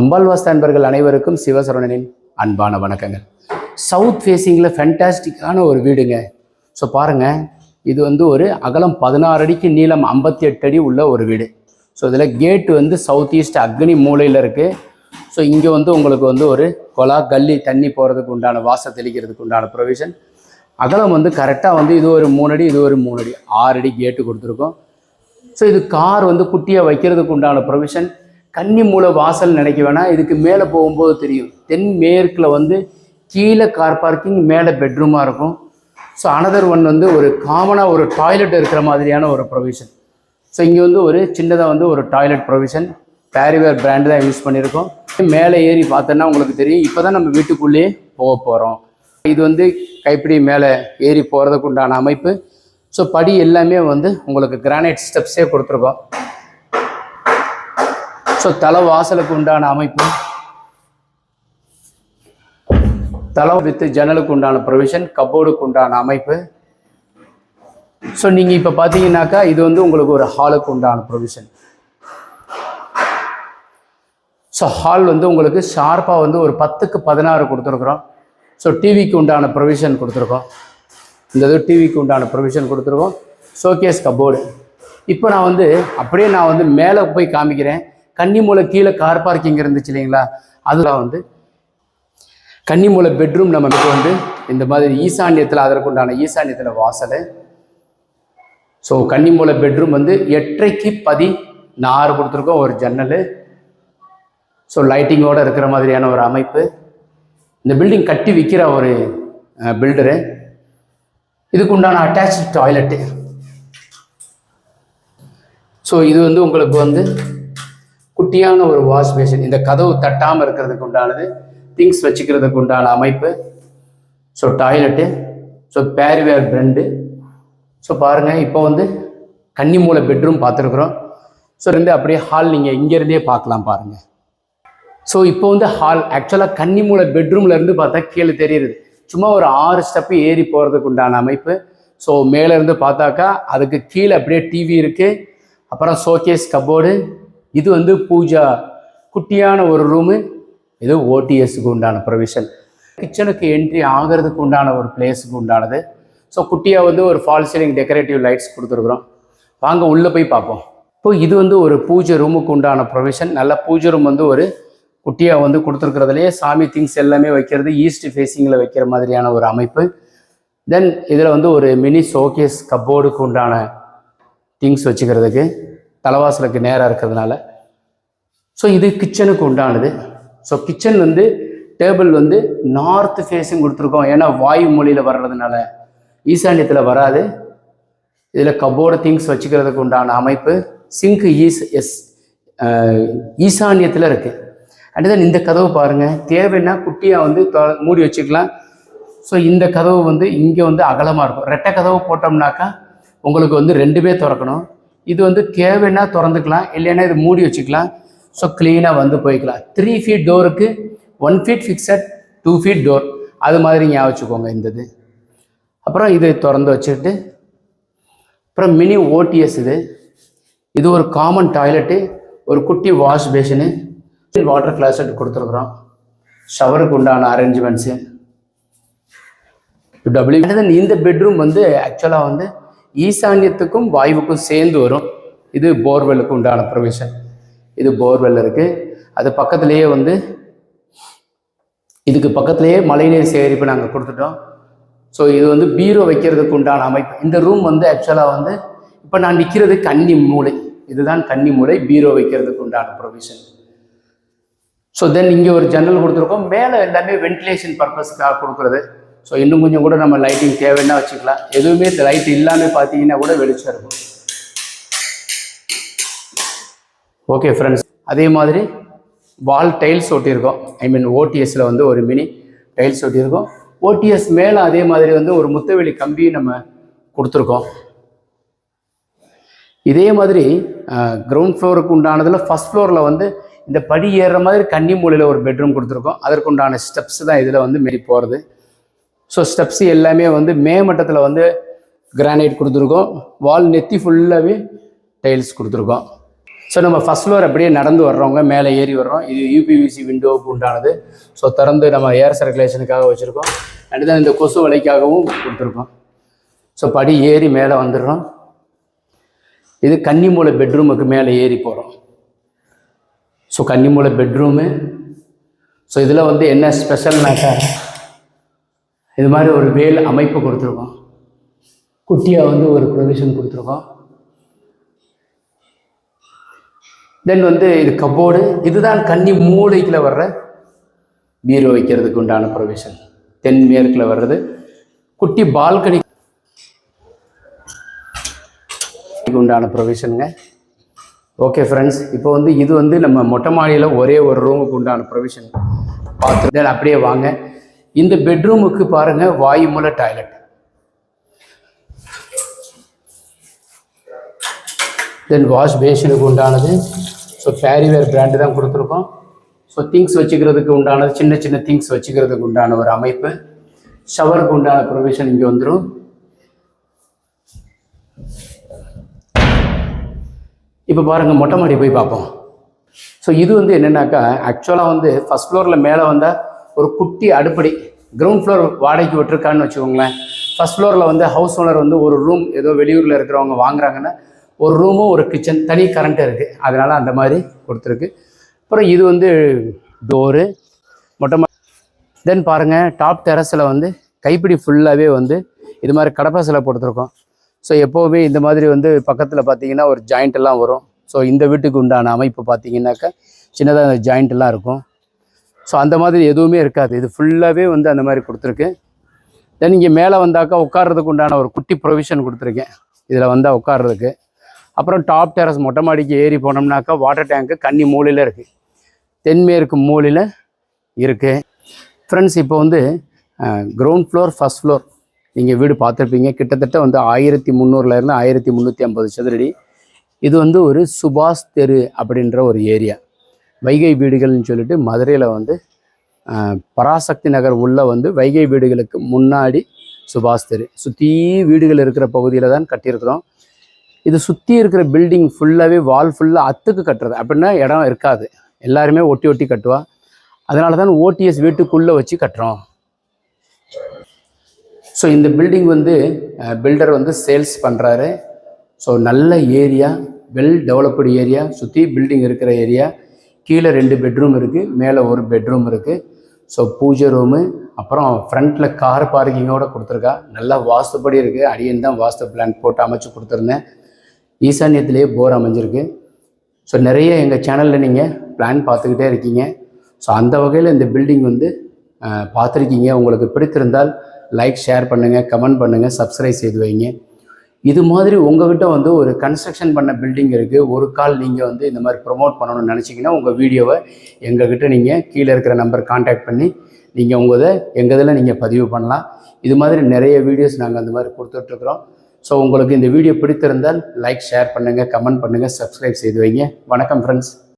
அம்பாள் அன்பர்கள் அனைவருக்கும் சிவசரவணனின் அன்பான வணக்கங்கள். சவுத் ஃபேஸிங்கில் ஃபென்டாஸ்டிக்கான ஒரு வீடுங்க. ஸோ பாருங்கள் இது வந்து ஒரு அகலம் பதினாறு அடிக்கு நீளம் ஐம்பத்தி எட்டு அடி உள்ள ஒரு வீடு. ஸோ இதில் கேட்டு வந்து சவுத் ஈஸ்ட் அக்னி மூலையில் இருக்குது ஸோ இங்கே வந்து உங்களுக்கு வந்து ஒரு கொலா கல்லி தண்ணி போகிறதுக்கு உண்டான வாசை தெளிக்கிறதுக்கு உண்டான ப்ரொவிஷன் அகலம் வந்து கரெக்டாக வந்து இது ஒரு மூணு அடி இது ஒரு மூணு அடி ஆறு அடி கேட்டு கொடுத்துருக்கோம். ஸோ இது கார் வந்து குட்டியாக வைக்கிறதுக்கு உண்டான ப்ரொவிஷன் கன்னி மூல வாசல் நினைக்க வேணாம் இதுக்கு மேலே போகும்போது தெரியும். தென் மேற்கில் வந்து கீழே கார் பார்க்கிங் மேலே பெட்ரூமாக இருக்கும். ஸோ அனதர் ஒன் வந்து ஒரு காமனாக ஒரு டாய்லெட் இருக்கிற மாதிரியான ஒரு ப்ரொவிஷன் ஸோ இங்கே வந்து ஒரு சின்னதாக வந்து ஒரு டாய்லெட் ப்ரொவிஷன் பேரிவேர் பிராண்டு தான் யூஸ் பண்ணியிருக்கோம். மேலே ஏறி பார்த்தோன்னா உங்களுக்கு தெரியும். இப்போ தான் நம்ம வீட்டுக்குள்ளேயே போக போகிறோம் இது வந்து கைப்பிடி மேலே ஏறி போகிறதுக்கு உண்டான அமைப்பு. ஸோ படி எல்லாமே வந்து உங்களுக்கு கிரானைட் ஸ்டெப்ஸே கொடுத்துருக்கோம். ஸோ தலை வாசலுக்கு உண்டான அமைப்பு. தலை வித்து ஜன்னலுக்கு உண்டான ப்ரொவிஷன் கபோர்டுக்கு உண்டான அமைப்பு. ஸோ நீங்கள் இப்போ பார்த்தீங்கன்னாக்கா இது வந்து உங்களுக்கு ஒரு ஹாலுக்கு உண்டான ப்ரொவிஷன் ஸோ ஹால் வந்து உங்களுக்கு ஷார்ப்பாக வந்து ஒரு பத்துக்கு பதினாறு கொடுத்துருக்குறோம். ஸோ டிவிக்கு உண்டான ப்ரொவிஷன் கொடுத்துருக்கோம். இந்த இது டிவிக்கு உண்டான ப்ரொவிஷன் கொடுத்துருக்கோம். ஷோகேஸ் கபோர்டு இப்போ நான் வந்து அப்படியே நான் வந்து மேலே போய் காமிக்கிறேன். கன்னிமூலை கீழே கார் பார்க்கிங் இருந்துச்சு இல்லைங்களா? அதில் வந்து கன்னிமூலை பெட்ரூம் நமக்கு வந்து இந்த மாதிரி ஈசான்யத்தில் அதற்குண்டான ஈசான்யத்தில் வாசல். ஸோ கன்னிமூலை பெட்ரூம் வந்து எட்டரைக்கு பதி நாறு கொடுத்துருக்கோம் ஒரு ஜன்னல் ஸோ லைட்டிங்கோடு இருக்கிற மாதிரியான ஒரு அமைப்பு. இந்த பில்டிங் கட்டி விற்கிற ஒரு பில்டரு இதுக்கு உண்டான அட்டாச்சு டாய்லெட்டு ஸோ இது வந்து உங்களுக்கு வந்து குட்டியான ஒரு வாஷ் பேஷன் இந்த கதவு தட்டாமல் இருக்கிறதுக்கு உண்டானது திங்ஸ் வச்சுக்கிறதுக்கு உண்டான அமைப்பு. So toilet so Parryware brand so பாருங்கள் இப்போ வந்து கன்னிமூலை பெட்ரூம் பார்த்துருக்குறோம். ஸோ இருந்து அப்படியே ஹால் நீங்கள் இங்கேருந்தே பார்க்கலாம் பாருங்கள் ஸோ இப்போ வந்து ஹால் ஆக்சுவலாக கன்னிமூலை பெட்ரூம்ல இருந்து பார்த்தா கீழே தெரியுது. சும்மா ஒரு ஆறு ஸ்டெப்பு ஏறி போகிறதுக்கு உண்டான அமைப்பு. ஸோ மேலே இருந்து பார்த்தாக்கா அதுக்கு கீழே அப்படியே டிவி இருக்குது அப்புறம் ஷோகேஸ் கபோர்டு இது வந்து பூஜா. குட்டியான ஒரு ரூமு இது ஓடிஎஸ்க்கு உண்டான ப்ரொவிஷன் கிச்சனுக்கு என்ட்ரி ஆகிறதுக்கு உண்டான ஒரு பிளேஸுக்கு உண்டானது. ஸோ குட்டியாக வந்து ஒரு ஃபால் சீலிங் டெக்கரேட்டிவ் லைட்ஸ் கொடுத்துருக்குறோம். வாங்க உள்ளே போய் பார்ப்போம். இப்போ இது வந்து ஒரு பூஜை ரூமுக்கு உண்டான ப்ரொவிஷன் நல்ல பூஜை ரூம் வந்து ஒரு குட்டியாக வந்து கொடுத்துருக்குறதுலையே சாமி திங்ஸ் எல்லாமே வைக்கிறது ஈஸ்ட் ஃபேஸிங்கில் வைக்கிற மாதிரியான ஒரு அமைப்பு. தென் இதில் வந்து ஒரு மினி ஷோகேஸ் கப்போர்டுக்கு உண்டான திங்ஸ் வச்சுக்கிறதுக்கு. தலைவாசலுக்கு நேராக இருக்கிறதுனால. ஸோ இது கிச்சனுக்கு உண்டானது. ஸோ கிச்சன் வந்து டேபிள் வந்து நார்த் ஃபேஸிங் கொடுத்துருக்கோம். ஏன்னா வாயு மொழியில் வர்றதுனால. ஈசான்யத்தில் வராது. இதில் கபோர்டு திங்ஸ் வச்சுக்கிறதுக்கு உண்டான அமைப்பு. சிங்க் ஈஸ் எஸ் ஈசான்யத்தில் இருக்குது அண்ட் தென் இந்த கதவு பாருங்கள் தேவைன்னா குட்டியாக வந்து மூடி வச்சுக்கலாம். ஸோ இந்த கதவு வந்து இங்கே வந்து அகலமாக இருக்கும். ரெட்டை கதவு போட்டோம்னாக்கா உங்களுக்கு வந்து ரெண்டுமே திறக்கணும். இது வந்து தேவைன்னா திறந்துக்கலாம் இல்லைன்னா இது மூடி வச்சுக்கலாம். ஸோ க்ளீனாக வந்து போய்க்கலாம். Three feet டோருக்கு one feet fixed two feet door அது மாதிரி ஞாபகம் வச்சுக்கோங்க இந்த இது அப்புறம் இதை திறந்து வச்சுக்கிட்டு அப்புறம் மினி ஓடிஎஸ் இது. இது ஒரு காமன் டாய்லெட்டு ஒரு குட்டி வாஷ் பேஷனு வாட்டர் கிளாசட் கொடுத்துருக்குறோம். ஷவருக்கு உண்டான அரேஞ்ச்மெண்ட்ஸு டபிள்யூ இந்த பெட்ரூம் வந்து ஆக்சுவலாக வந்து ஈசான்யத்துக்கும் வாயுவுக்கும் சேர்ந்து வரும். இது போர்வெல்லுக்கு உண்டான ப்ரொவிஷன் இது போர்வெல் இருக்குது அது பக்கத்துலேயே வந்து இதுக்கு பக்கத்துலேயே மழைநீர் சேகரிப்பு நாங்கள் கொடுத்துட்டோம். ஸோ இது வந்து பீரோ வைக்கிறதுக்கு உண்டான அமைப்பு. இந்த ரூம் வந்து ஆக்சுவலாக வந்து இப்போ நான் நிற்கிறது கன்னி மூளை. இதுதான் கன்னி மூளை பீரோ வைக்கிறதுக்கு உண்டான ப்ரொவிஷன் ஸோ தென் இங்கே ஒரு ஜன்னல் கொடுத்துருக்கோம். மேலே எல்லாமே வென்டிலேஷன் பர்பஸ்க்காக கொடுக்குறது. ஸோ இன்னும் கொஞ்சம் கூட நம்ம லைட்டிங் தேவைன்னா வச்சுக்கலாம். எதுவுமே லைட் இல்லாமல் பார்த்தீங்கன்னா கூட வெளிச்சம் இருக்கும். ஓகே ஃப்ரெண்ட்ஸ் அதே மாதிரி வால் டைல்ஸ் ஒட்டியிருக்கோம். ஐ மீன் ஓடிஎஸில் வந்து ஒரு மினி டைல்ஸ் ஒட்டியிருக்கோம். ஓடிஎஸ் மேலே அதே மாதிரி வந்து ஒரு முத்தவெளி கம்பி நம்ம கொடுத்துருக்கோம். இதே மாதிரி கிரவுண்ட் ஃப்ளோருக்கு உண்டானதில் ஃபஸ்ட் ஃப்ளோரில் வந்து இந்த படி ஏறுற மாதிரி கன்னி மூலையில் ஒரு பெட்ரூம் கொடுத்துருக்கோம். அதற்குண்டான ஸ்டெப்ஸ் தான் இதில் வந்து மாரி போகிறது ஸோ ஸ்டெப்ஸ் எல்லாமே வந்து மே மட்டத்தில் வந்து கிரானைட் கொடுத்துருக்கோம். வால் நெத்தி ஃபுல்லாகவே டைல்ஸ் கொடுத்துருக்கோம். ஸோ நம்ம ஃபஸ்ட் ஃப்ளோர் அப்படியே நடந்து வர்றவங்க மேலே ஏறி வர்றோம். இது யூபிவிசி விண்டோவுக்கு உண்டானது. ஸோ திறந்து நம்ம ஏர் சர்க்குலேஷனுக்காக வச்சுருக்கோம். அண்ட் தான் இந்த கொசு வலைக்காகவும் கொடுத்துருக்கோம். ஸோ படி ஏறி மேலே வந்துடுறோம். இது கன்னிமூலை பெட்ரூமுக்கு மேலே ஏறி போகிறோம் ஸோ கன்னிமூலை பெட்ரூமு ஸோ இதில் வந்து என்ன ஸ்பெஷல்னாக்கா இது மாதிரி ஒரு வேல் அமைப்பு கொடுத்துருக்கோம். குட்டியாக வந்து ஒரு ப்ரொவிஷன் கொடுத்துருக்கோம். தென் வந்து இது கபோர்டு இதுதான் கன்னி மூளைக்கில் வர்ற பீரோ வைக்கிறதுக்கு உண்டான ப்ரொவிஷன் தென்மேற்கில் வர்றது குட்டி பால்கனி உண்டான ப்ரொவிஷனுங்க ஓகே ஃப்ரெண்ட்ஸ் இப்போ வந்து இது வந்து நம்ம மொட்டை மாடியில் ஒரே ஒரு ரூமுக்கு உண்டான ப்ரொவிஷன் பார்த்து அப்படியே வாங்க. இந்த பெட்ரூமுக்கு பாருங்கள் வாயுமூல டாய்லெட் தென் வாஷ் பேஷனுக்கு உண்டானது. ஸோ பேரிவேர் பிராண்டு தான் கொடுத்துருக்கோம். ஸோ திங்ஸ் வச்சுக்கிறதுக்கு உண்டானது சின்ன சின்ன திங்ஸ் வச்சுக்கிறதுக்கு உண்டான ஒரு அமைப்பு. ஷவருக்கு உண்டான ப்ரொவிஷன் இங்கே வந்துடும் இப்போ பாருங்கள் மொட்டை மாடி போய் பார்ப்போம். ஸோ இது வந்து என்னென்னாக்கா ஆக்சுவலாக வந்து ஃபஸ்ட் ஃப்ளோரில் மேலே வந்தால் ஒரு குட்டி அடுப்படி கிரவுண்ட் ஃப்ளோர் வாடகைக்கு விட்டுருக்கான்னு வச்சுக்கோங்களேன். ஃபஸ்ட் ஃப்ளோரில் வந்து ஹவுஸ் ஓனர் வந்து ஒரு ரூம் ஏதோ வெளியூரில் இருக்கிறவங்க வாங்குறாங்கன்னா ஒரு ரூமும் ஒரு கிச்சன் தனி கரண்ட் இருக்குது அதனால் அந்த மாதிரி கொடுத்துருக்கு. அப்புறம் இது வந்து டோரு மொட்டை தென் பாருங்கள் டாப் டெரஸில் வந்து கைப்பிடி ஃபுல்லாகவே வந்து இது மாதிரி கடப்பாசில் கொடுத்துருக்கோம் ஸோ எப்போவுமே இந்த மாதிரி வந்து பக்கத்தில் பார்த்தீங்கன்னா ஒரு ஜாயிண்ட் எல்லாம் வரும். ஸோ இந்த வீட்டுக்கு உண்டான அமைப்பு பார்த்தீங்கன்னாக்கா சின்னதாக ஜாயிண்ட்டெல்லாம் ஜாயிண்ட் எல்லாம் இருக்கும். ஸோ அந்த மாதிரி எதுவுமே இருக்காது. இது ஃபுல்லாகவே வந்து அந்த மாதிரி கொடுத்துருக்கு. தென் இங்கே மேலே வந்தாக்கா உட்கார்றதுக்கு உண்டான ஒரு குட்டி ப்ரொவிஷன் கொடுத்துருக்கேன். இதில் வந்தால் உட்கார்றதுக்கு. அப்புறம் டாப் டெரஸ் மொட்டை மாடிக்கு ஏறி போனோம்னாக்கா வாட்டர் டேங்க்கு கன்னி மூலையில் இருக்குது தென்மேற்கு மூலையில் இருக்குது ஃப்ரெண்ட்ஸ் இப்போ வந்து கிரவுண்ட் ஃப்ளோர் ஃபஸ்ட் ஃப்ளோர் நீங்கள் வீடு பார்த்துருப்பீங்க. கிட்டத்தட்ட வந்து ஆயிரத்தி முந்நூறுலேருந்து ஆயிரத்தி முந்நூற்றி ஐம்பது சதுரடி. இது வந்து ஒரு சுபாஷ் தெரு அப்படின்ற ஒரு ஏரியா வைகை வீடுகள்னு சொல்லிட்டு மதுரையில் வந்து பராசக்தி நகர் உள்ளே வந்து வைகை வீடுகளுக்கு முன்னாடி சுபாஷ் தெரு. சுற்றி வீடுகள் இருக்கிற பகுதியில் தான் கட்டியிருக்கிறோம். இது சுற்றி இருக்கிற பில்டிங் ஃபுல்லாகவே வால் ஃபுல்லாக அத்துக்கு கட்டுறது. அப்படின்னா இடம் இருக்காது. எல்லாருமே ஒட்டி ஒட்டி கட்டுவா. அதனால தான் ஓடிஎஸ் வீட்டுக்குள்ளே வச்சு கட்டுறோம். ஸோ இந்த பில்டிங் வந்து பில்டர் வந்து சேல்ஸ் பண்ணுறாரு ஸோ நல்ல ஏரியா வெல் டெவலப்டு ஏரியா சுற்றி பில்டிங் இருக்கிற ஏரியா கீழே ரெண்டு பெட்ரூம் இருக்குது மேலே ஒரு பெட்ரூம் இருக்குது ஸோ பூஜை ரூமு அப்புறம் ஃப்ரண்ட்டில் கார் பார்க்கிங்கோட கொடுத்துருக்கா. நல்லா வாஸ்துப்படி இருக்குது அடியன் தான் வாஸ்து பிளான் போட்டு அமைச்சு கொடுத்துருந்தேன். ஈசான்யத்திலேயே போர் அமைஞ்சிருக்கு. ஸோ நிறைய எங்கள் சேனலில் நீங்கள் பிளான் பார்த்துக்கிட்டே இருக்கீங்க. ஸோ அந்த வகையில் இந்த பில்டிங் வந்து பார்த்துருக்கீங்க. உங்களுக்கு பிடித்திருந்தால் லைக் ஷேர் பண்ணுங்கள் கமெண்ட் பண்ணுங்கள் சப்ஸ்கிரைப் செய்து வைங்க. இது மாதிரி உங்ககிட்ட வந்து ஒரு கன்ஸ்ட்ரக்ஷன் பண்ண பில்டிங் இருக்குது ஒரு கால் நீங்கள் வந்து இந்த மாதிரி ப்ரொமோட் பண்ணணும்னு நினச்சிங்கன்னா உங்கள் வீடியோவை எங்ககிட்ட நீங்கள் கீழே இருக்கிற நம்பர் காண்டாக்ட் பண்ணி நீங்கள் உங்கள் இதை எங்கள் இதில் நீங்கள் பதிவு பண்ணலாம். இது மாதிரி நிறைய வீடியோஸ் நாங்கள் அந்த மாதிரி கொடுத்துட்ருக்குறோம். ஸோ உங்களுக்கு இந்த வீடியோ பிடித்திருந்தால் லைக் ஷேர் பண்ணுங்கள் கமெண்ட் பண்ணுங்கள் சப்ஸ்கிரைப் செய்து வைங்க. வணக்கம் ஃப்ரெண்ட்ஸ்